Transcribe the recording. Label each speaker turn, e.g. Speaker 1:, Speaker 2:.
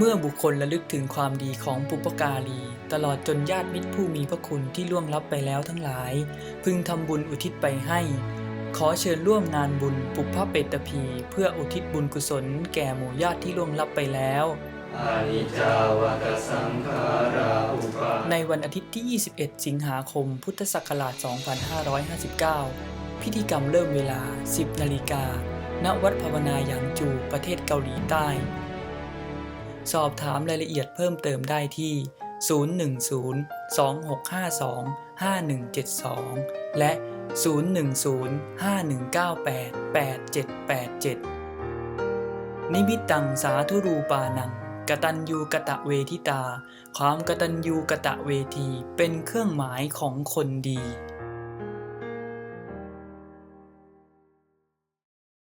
Speaker 1: เมื่อบุคคลระลึกถึงความดีของปุปการี ตลอดจนญาติมิตรผู้มีพระคุณที่ล่วงลับไปแล้วทั้งหลาย พึงทำบุญอุทิศไปให้ ขอเชิญร่วมงานบุญปุพพเปตพีเพื่ออุทิศบุญกุศล แก่หมู่ญาติที่ล่วงลับไปแล้ว
Speaker 2: อานิจจาวตสังขาราอุปา
Speaker 1: ในวันอาทิตย์ที่ 21 สิงหาคม พุทธศักราช 2559 พิธีกรรมเริ่มเวลา 10 นาฬิกา ณ วัดภาวนาหยางจู ประเทศเกาหลีใต้ สอบถามรายละเอียดเพิ่มเติมได้ที่ 010-2652-5172 และ 010-5198-8787 นิมิตตังสาธุรูปานังกตัญญูกะตะเวทิตา ความกตัญญูกะตะเวทีเป็นเครื่องหมายของคนดี